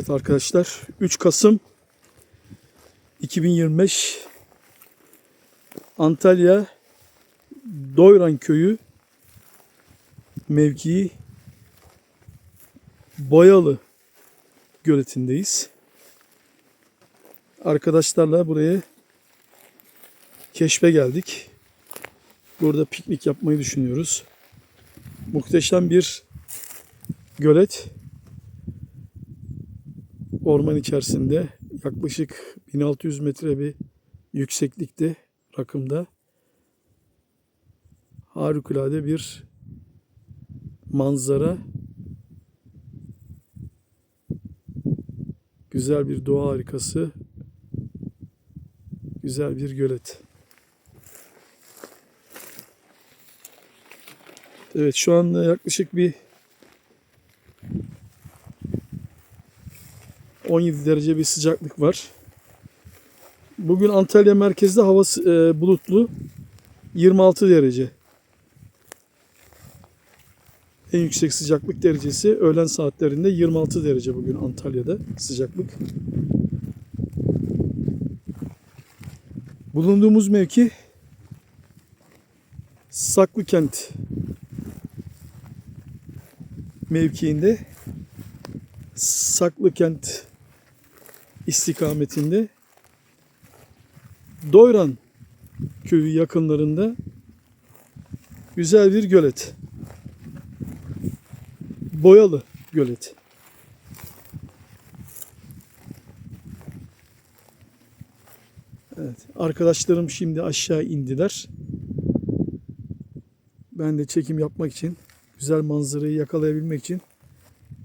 Evet arkadaşlar 3 Kasım 2025 Antalya Doyran Köyü mevkii Boyalı göletindeyiz. Arkadaşlarla buraya keşfe geldik. Burada piknik yapmayı düşünüyoruz. Muhteşem bir gölet orman içerisinde yaklaşık 1600 metre bir yükseklikte rakımda harikulade bir manzara güzel bir doğa harikası güzel bir gölet. Evet şu anda yaklaşık bir 17 derece bir sıcaklık var. Bugün Antalya merkezde hava e, bulutlu 26 derece. En yüksek sıcaklık derecesi öğlen saatlerinde 26 derece bugün Antalya'da sıcaklık. Bulunduğumuz mevki Saklıkent mevkiinde Saklıkent istikametinde Doyran köyü yakınlarında güzel bir gölet. Boyalı gölet. Evet, arkadaşlarım şimdi aşağı indiler. Ben de çekim yapmak için, güzel manzarayı yakalayabilmek için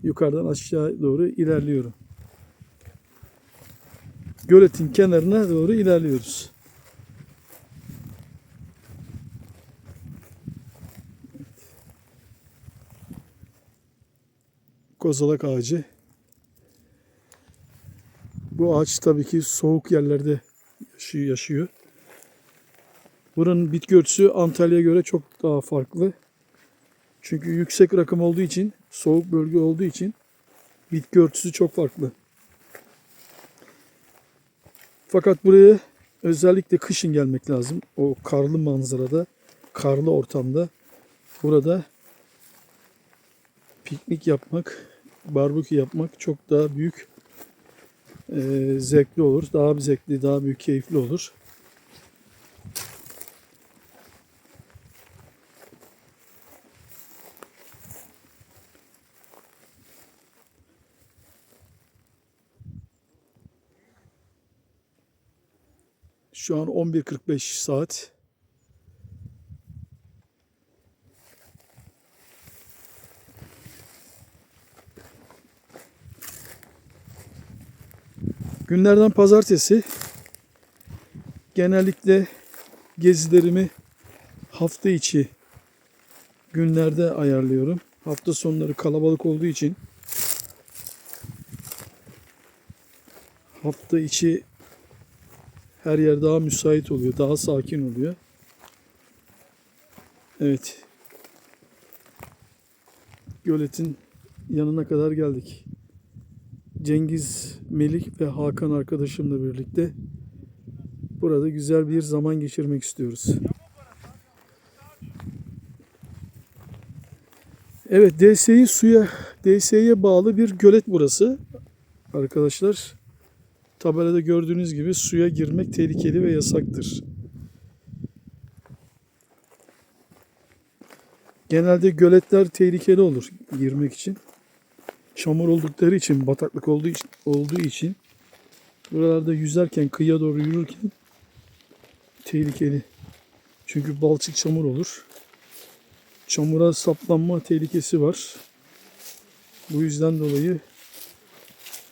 yukarıdan aşağı doğru ilerliyorum. Göletin kenarına doğru ilerliyoruz. Kozalak ağacı. Bu ağaç tabii ki soğuk yerlerde yaşıyor. Buranın bitki örtüsü Antalya'ya göre çok daha farklı. Çünkü yüksek rakım olduğu için, soğuk bölge olduğu için bitki örtüsü çok farklı. Fakat buraya özellikle kışın gelmek lazım. O karlı manzarada, karlı ortamda burada piknik yapmak, barbekü yapmak çok daha büyük e, zevkli olur. Daha bir zevkli, daha büyük keyifli olur. Şu an 11.45 saat. Günlerden pazartesi. Genellikle gezilerimi hafta içi günlerde ayarlıyorum. Hafta sonları kalabalık olduğu için hafta içi her yer daha müsait oluyor, daha sakin oluyor. Evet. Göletin yanına kadar geldik. Cengiz, Melik ve Hakan arkadaşımla birlikte burada güzel bir zaman geçirmek istiyoruz. Evet, DSİ suya, DSİ'ye bağlı bir gölet burası. Arkadaşlar, tabelada gördüğünüz gibi suya girmek tehlikeli ve yasaktır. Genelde göletler tehlikeli olur girmek için. Çamur oldukları için, bataklık olduğu için, olduğu için buralarda yüzerken, kıyıya doğru yürürken tehlikeli. Çünkü balçık çamur olur. Çamura saplanma tehlikesi var. Bu yüzden dolayı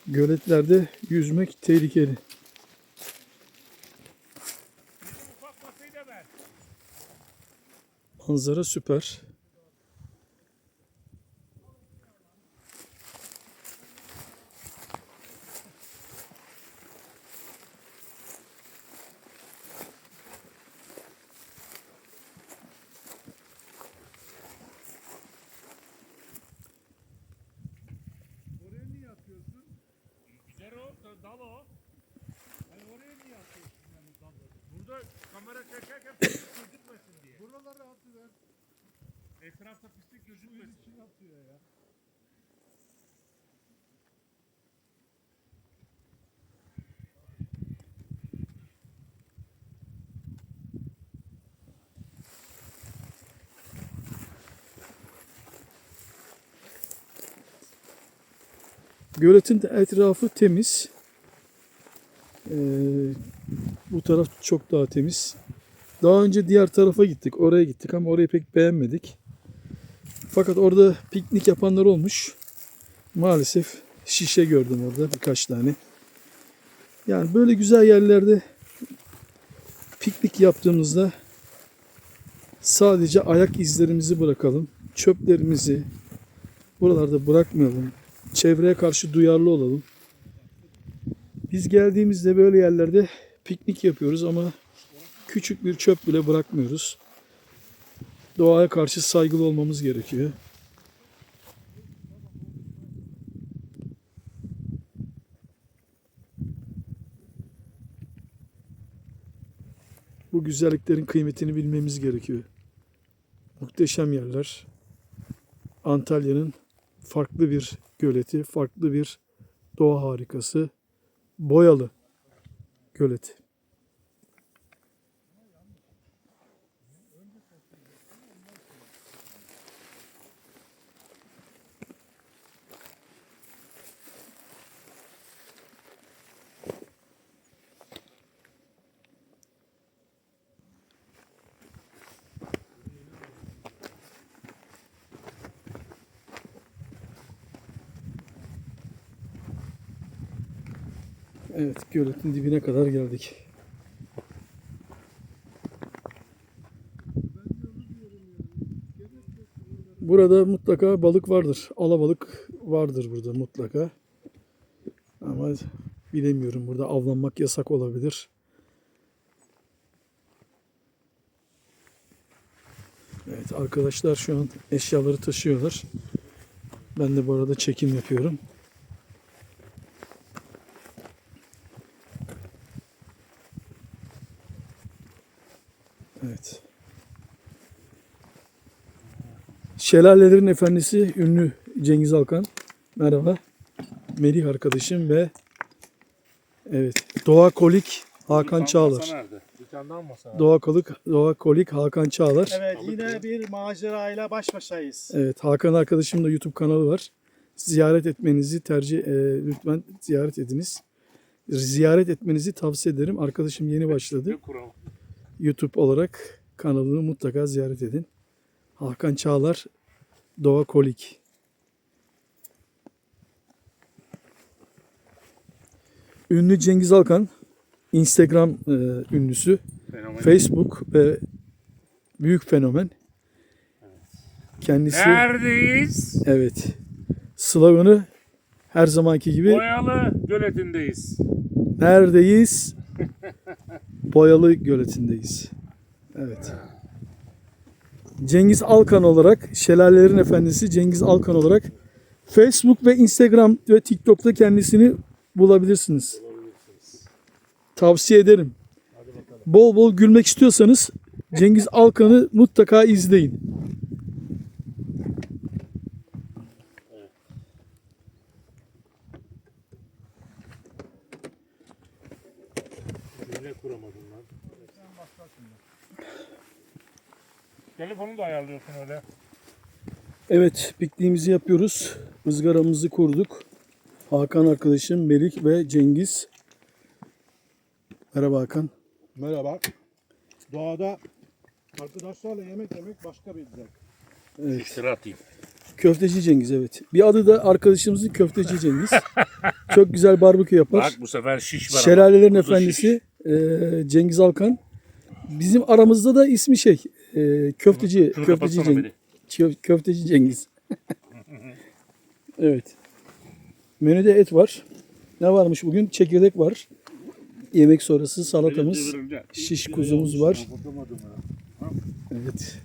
göletlerde yüzmek tehlikeli. Manzara süper. Kamera çekerken pislik gözükmesin diye. Buraları atıyor. Etrafta pislik gözükmesin. İçine atıyor ya. Göletin de etrafı temiz. Ee, bu taraf çok daha temiz. Daha önce diğer tarafa gittik. Oraya gittik ama orayı pek beğenmedik. Fakat orada piknik yapanlar olmuş. Maalesef şişe gördüm orada birkaç tane. Yani böyle güzel yerlerde piknik yaptığımızda sadece ayak izlerimizi bırakalım. Çöplerimizi buralarda bırakmayalım. Çevreye karşı duyarlı olalım. Biz geldiğimizde böyle yerlerde piknik yapıyoruz ama küçük bir çöp bile bırakmıyoruz. Doğaya karşı saygılı olmamız gerekiyor. Bu güzelliklerin kıymetini bilmemiz gerekiyor. Muhteşem yerler. Antalya'nın farklı bir göleti, farklı bir doğa harikası. Boyalı göleti. Evet, göletin dibine kadar geldik. Burada mutlaka balık vardır. Alabalık vardır burada mutlaka. Ama bilemiyorum burada avlanmak yasak olabilir. Evet arkadaşlar şu an eşyaları taşıyorlar. Ben de bu arada çekim yapıyorum. Evet. Şelalelerin Efendisi ünlü Cengiz Alkan. Merhaba. Melih arkadaşım ve evet Doğa Kolik Hakan Çağlar. masa nerede? Doğa Kolik Doğa Kolik Hakan Çağlar. Evet yine bir macerayla baş başayız. Evet Hakan arkadaşımın da YouTube kanalı var. Ziyaret etmenizi tercih e, lütfen ziyaret ediniz. Ziyaret etmenizi tavsiye ederim. Arkadaşım yeni başladı. Kural? YouTube olarak kanalını mutlaka ziyaret edin. Hakan Çağlar Doğa Kolik. Ünlü Cengiz Alkan Instagram e, ünlüsü. Fenomen. Facebook ve büyük fenomen. Kendisi Neredeyiz? evet. Sloganı her zamanki gibi Boyalı göletindeyiz. neredeyiz? Boyalı göletindeyiz. Evet. Cengiz Alkan olarak, Şelalelerin Efendisi Cengiz Alkan olarak Facebook ve Instagram ve TikTok'ta kendisini bulabilirsiniz. Tavsiye ederim. Bol bol gülmek istiyorsanız Cengiz Alkan'ı mutlaka izleyin. Telefonu da ayarlıyorsun öyle. Evet, pikniğimizi yapıyoruz. Izgaramızı kurduk. Hakan arkadaşım, Melik ve Cengiz. Merhaba Hakan. Merhaba. Doğada arkadaşlarla yemek yemek başka bir zevk. Evet. Sıra atayım. Köfteci Cengiz evet. Bir adı da arkadaşımızın Köfteci Cengiz. Çok güzel barbekü yapar. Bak bu sefer şiş var. Şelalelerin Efendisi e, Cengiz Alkan. Bizim aramızda da ismi şey e, Köfteci Şunu Köfteci kapatsana Cengiz. Köfteci Cengiz. evet. Menüde et var. Ne varmış bugün? Çekirdek var. Yemek sonrası salatamız, şiş kuzumuz var. Evet.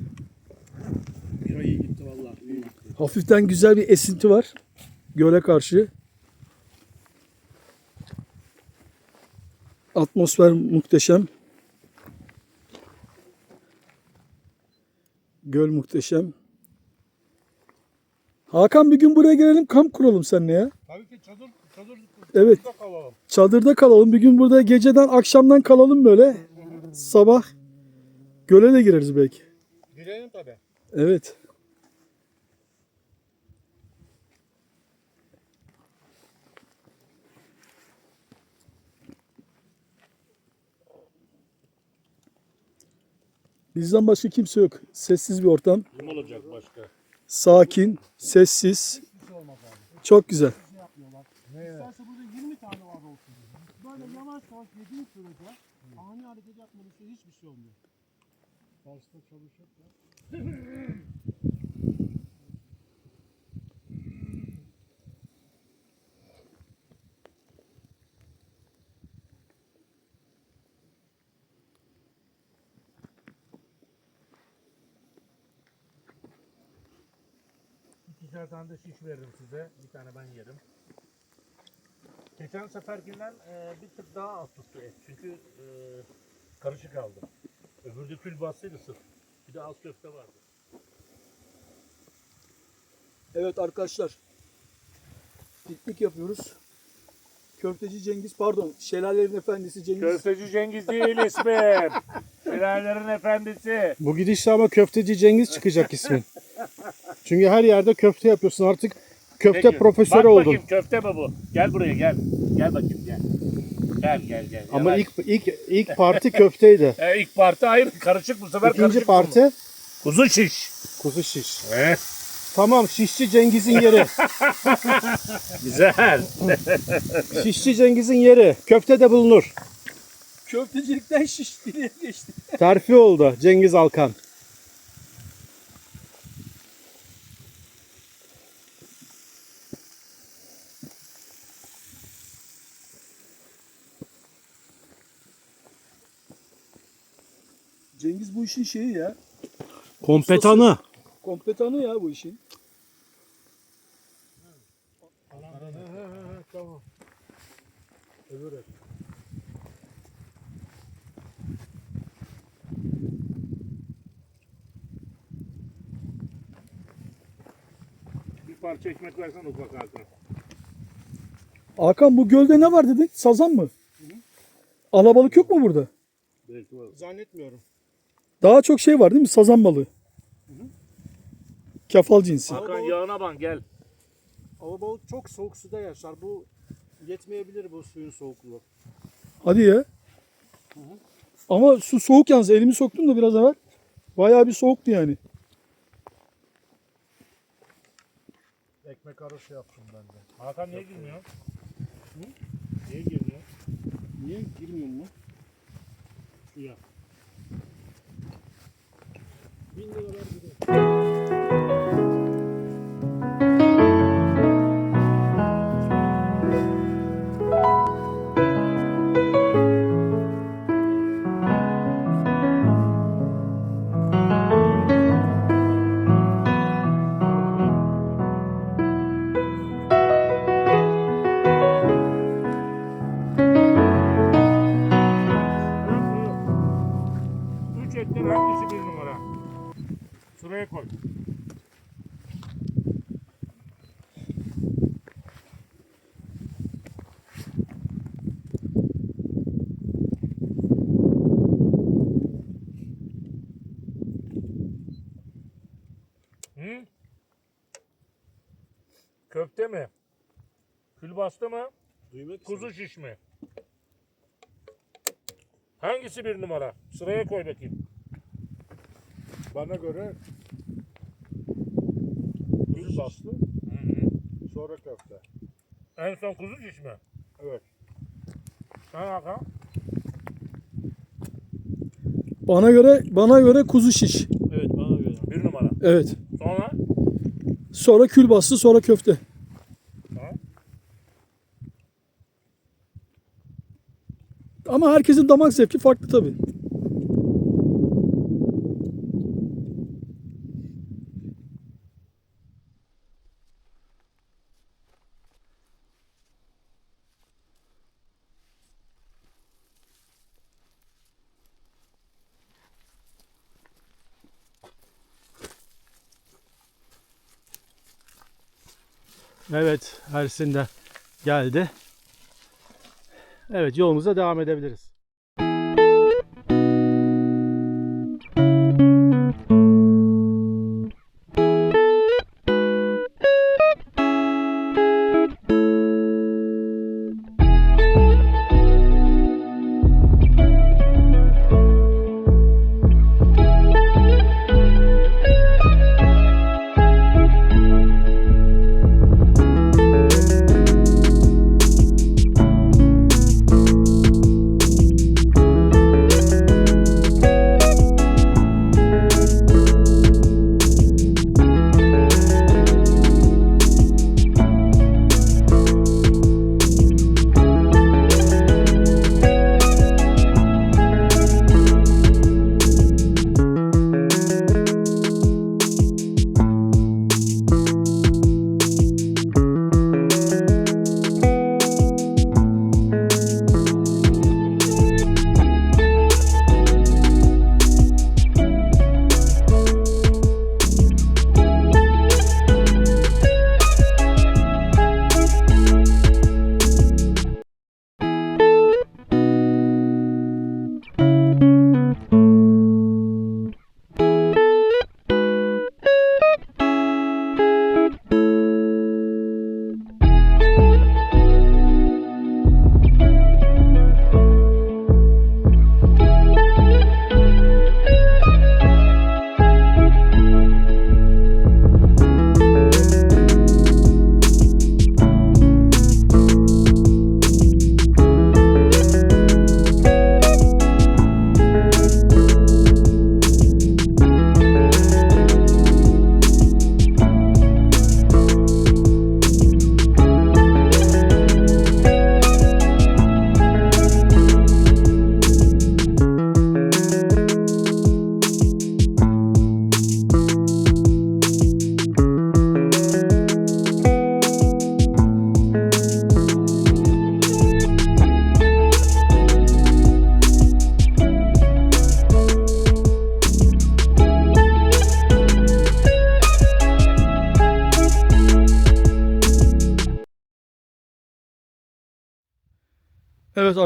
Bira iyi gitti vallahi. iyi gitti. Hafiften güzel bir esinti var. Göle karşı. Atmosfer muhteşem. Göl muhteşem. Hakan bir gün buraya gelelim kamp kuralım seninle ya. Tabii ki çadır, çadır, Evet. çadırda kalalım. Çadırda kalalım. Bir gün burada geceden akşamdan kalalım böyle. Sabah göle de gireriz belki. Girelim tabii. Evet. Bizden başka kimse yok. Sessiz bir ortam. Kim olacak başka? Sakin, sessiz. Çok güzel. İsterse burada 20 tane var olsun. Böyle yavaş yavaş yediğin sürece ani hareket yapmadığı hiçbir şey olmuyor. Başta çalışıp İkişer tane de şiş veririm size. Bir tane ben yerim. Geçen seferkinden e, bir tık daha az tuttu et. Çünkü e, karışık aldım. Öbürde kül bastıydı sırf. Bir de az köfte vardı. Evet arkadaşlar. Piknik yapıyoruz. Köfteci Cengiz pardon Şelalelerin Efendisi Cengiz. Köfteci Cengiz değil ismim. Şelalelerin efendisi. Bu gidişle ama köfteci Cengiz çıkacak ismin. Çünkü her yerde köfte yapıyorsun artık. Köfte Peki, profesörü bak oldun. bakayım köfte mi bu? Gel buraya gel. Gel bakayım gel. Gel gel gel. Ama Yavaş. ilk ilk ilk parti köfteydi. E, ilk parti hayır karışık bu sefer İkinci karışık parti oldu. Kuzu şiş. kuzu şiş. Evet. Tamam şişçi Cengiz'in yeri. Güzel. şişçi Cengiz'in yeri. Köfte de bulunur. Köftecilikten şişliğe geçti. Terfi oldu Cengiz Alkan. Cengiz bu işin şeyi ya. Kompetanı. Kompetanı ya bu işin. Tamam. Öbür Bir parça ekmek versen ufak Hakan. Hakan bu gölde ne var dedik? Sazan mı? Alabalık yok mu burada? Belki var. Zannetmiyorum. Daha çok şey var değil mi? Sazan balığı. Kefal cinsi. Hakan yağına bak gel. Alabalık çok soğuk suda yaşar. Bu yetmeyebilir bu suyun soğukluğu. Hadi ya. Ama su soğuk yalnız. Elimi soktum da biraz evvel. Bayağı bir soğuktu yani. Ekmek arası yaptım ben de. Hakan niye girmiyor? Niye girmiyor? Niye girmiyor mu? Suya. Bin liralar gidiyor. Külbastı mı? Duymak Kuzu şiş mi? Hangisi bir numara? Sıraya koy bakayım. Bana göre kuzu bastı, Hı hı. sonra köfte. En son kuzu şiş mi? Evet. Sen Hakan? Bana göre bana göre kuzu şiş. Evet bana göre. Bir numara. Evet. Sonra? Sonra külbastı, sonra köfte. Ama herkesin damak zevki farklı tabii. Evet Ersin de geldi. Evet, yolumuza devam edebiliriz.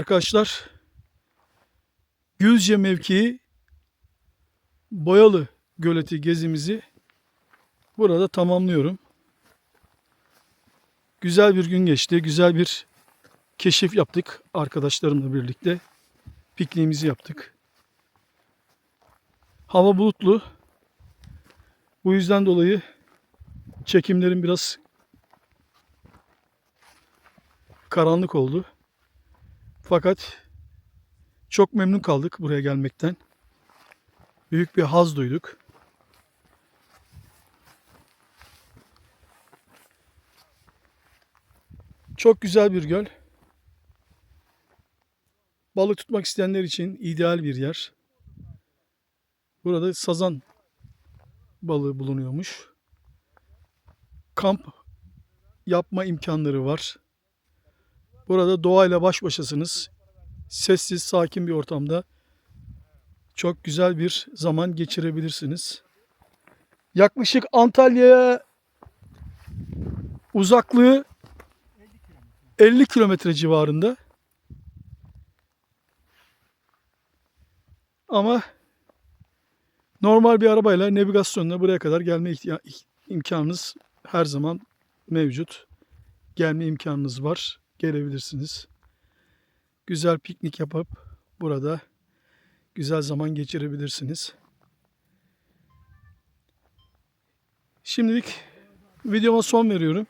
Arkadaşlar. Gülce mevkii Boyalı Göleti gezimizi burada tamamlıyorum. Güzel bir gün geçti. Güzel bir keşif yaptık arkadaşlarımla birlikte. Pikniğimizi yaptık. Hava bulutlu. Bu yüzden dolayı çekimlerim biraz karanlık oldu. Fakat çok memnun kaldık buraya gelmekten. Büyük bir haz duyduk. Çok güzel bir göl. Balık tutmak isteyenler için ideal bir yer. Burada sazan balığı bulunuyormuş. Kamp yapma imkanları var. Burada doğayla baş başasınız. Sessiz, sakin bir ortamda çok güzel bir zaman geçirebilirsiniz. Yaklaşık Antalya'ya uzaklığı 50 kilometre civarında. Ama normal bir arabayla navigasyonla buraya kadar gelme imkanınız her zaman mevcut. Gelme imkanınız var gelebilirsiniz. Güzel piknik yapıp burada güzel zaman geçirebilirsiniz. Şimdilik videoma son veriyorum.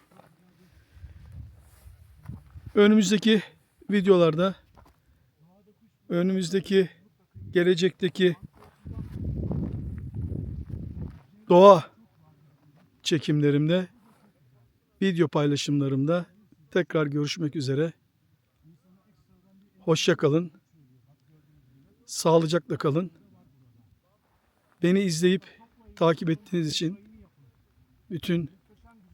Önümüzdeki videolarda önümüzdeki gelecekteki doğa çekimlerimde video paylaşımlarımda Tekrar görüşmek üzere. Hoşça kalın. Sağlıcakla kalın. Beni izleyip takip ettiğiniz için bütün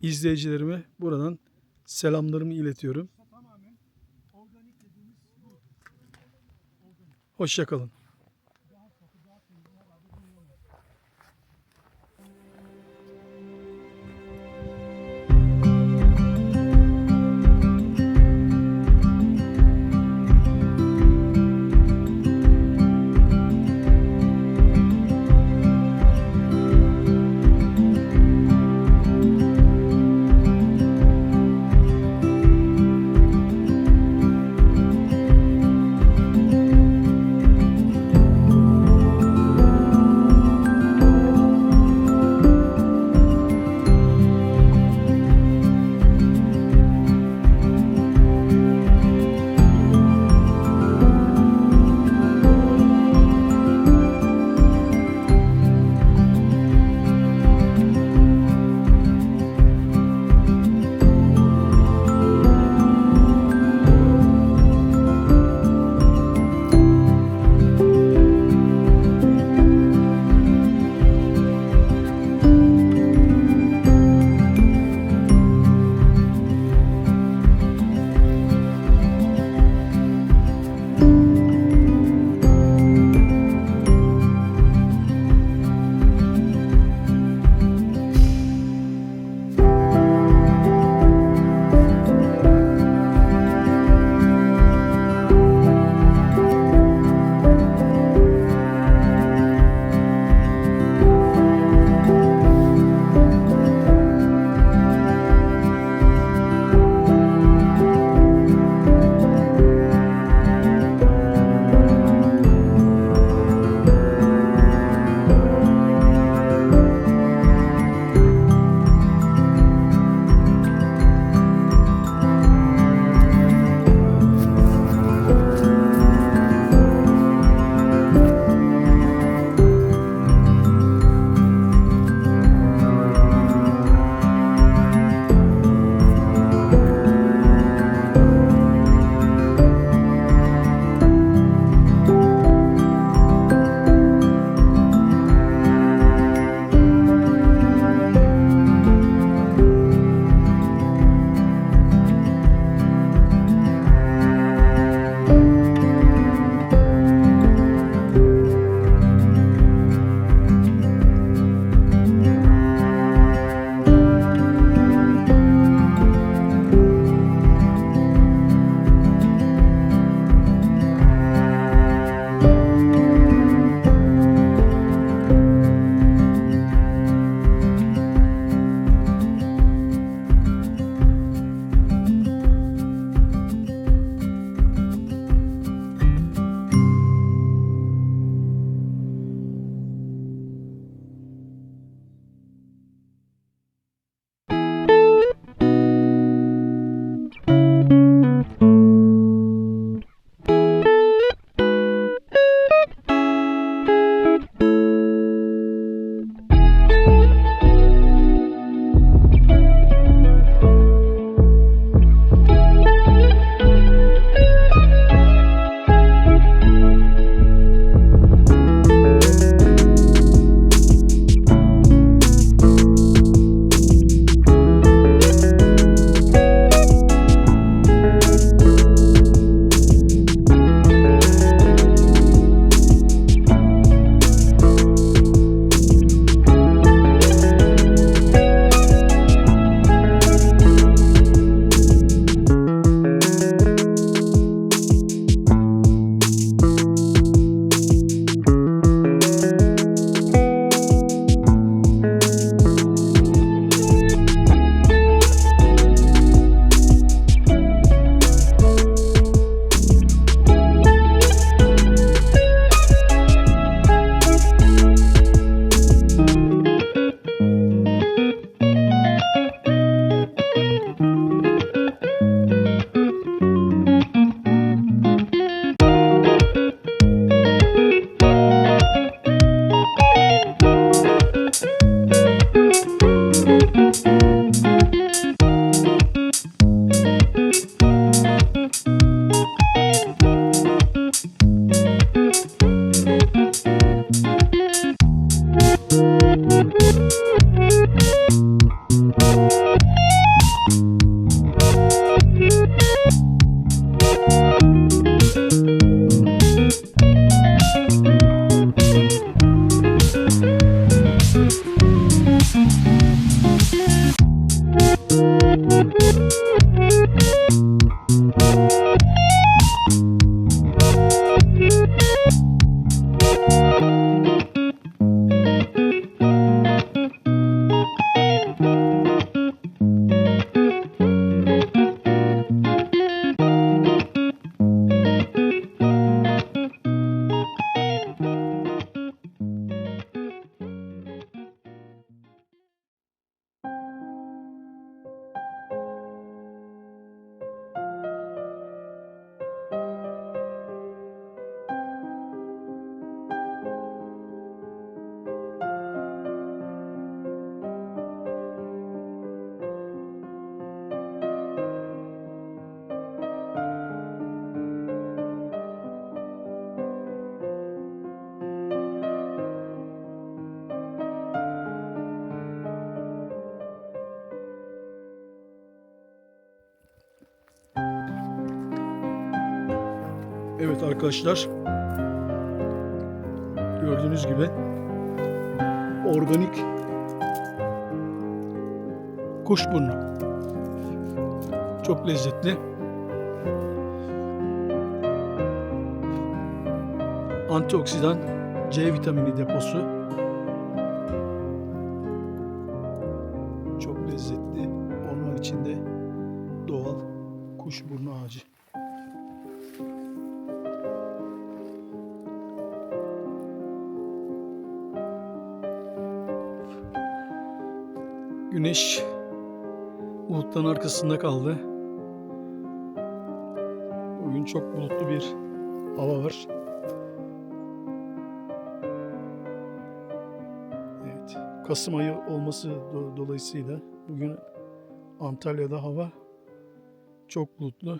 izleyicilerime buradan selamlarımı iletiyorum. Hoşça kalın. Evet arkadaşlar. Gördüğünüz gibi organik kuşburnu. Çok lezzetli. Antioksidan C vitamini deposu. Arkasında kaldı. Bugün çok bulutlu bir hava var. Evet, Kasım ayı olması do- dolayısıyla bugün Antalya'da hava çok bulutlu.